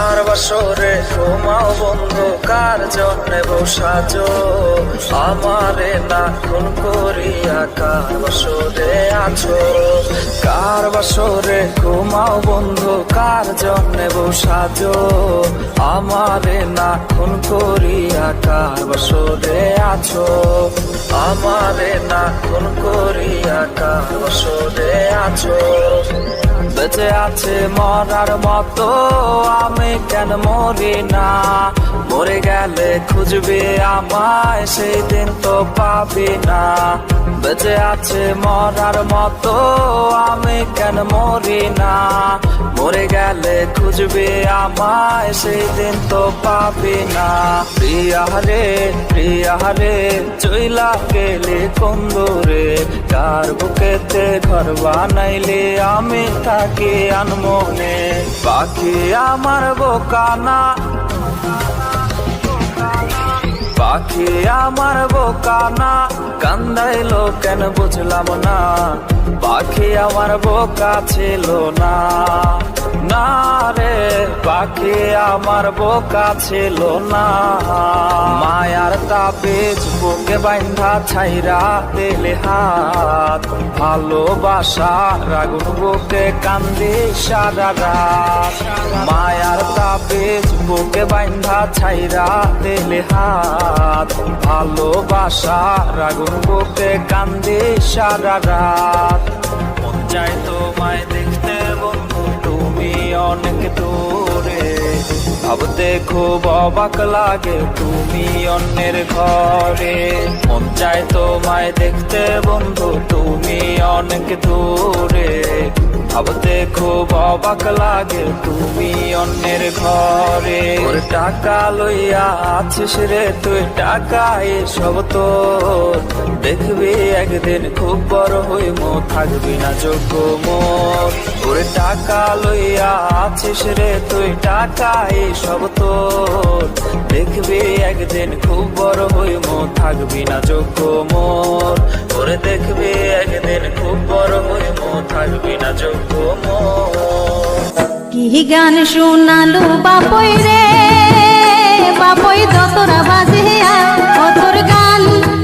বাসরে ঘুমাও বন্ধু কার জন্যে বসাজো আমারে না খুন করিয়া কার বাসরে আছো? কার বাসরে ঘুমাও বন্ধু কার জন্যে বসাজো আমারে না খুন করিয়া কার বাসরে আছো? আমারে না খুন করিয়া কার বাসরে আছো? বেঁচে আছে মরার মতো, আমি কেন মরি না? মরে গেলে খুঁজবে আমায় সেই দিন তো পাবি না। বেঁচে আছে মরার মতো, আমি কেন মরি না? মরে গেলে খুঁজবে আমায় সেই দিন তো পাবি প্রিয়া রে প্রিয়া রে, চইলা গেলে কন্দরে কার বুকেতে ঘর বানাইলে আমি থাকি আনমনে। পাখি আমার বোকানা। পাখি আমার বোকানা। কান্দাইলো কেন বুঝলাম না। পাখি আমার বোকা ছিল না না। পাখি আমার বোকা ছিল না। মায়ার তাপেজ বুকে বাইন্ধা ছাইরা দিলে হাত। ভালোবাসা, রাগুন বুকে কান্দি সারা রাত। মায়ার তাপেজ বুকে বাইন্ধা ছাইরা দিলে হাত। ভালোবাসা, রাগুন বুকে কান্দি সারা রাত। মন চাই তোমায় দেখতে বন্ধু, তুমি অনেক দূরে। ভাবতে খুব অবাক লাগে তুমি অন্যের ঘরে মন চায় তোমায় দেখতে বন্ধু তুমি অনেক দূরে ভাবতে খুব অবাক লাগে তুমি অন্যের ঘরে ওর টাকা লইয়া আছিস রে তুই টাকা এসব তোর দেখবি একদিন খুব বড় হইম থাকবি না যোগ্য মোর ওরে টাকা লইয়া আছিস রে তুই টাকা এসব তোর দেখবি একদিন খুব বড় হইম থাকবি না যোগ্য মোর ওরে দেখবি একদিন খুব বড় হইম গান শোনালো বাপই রে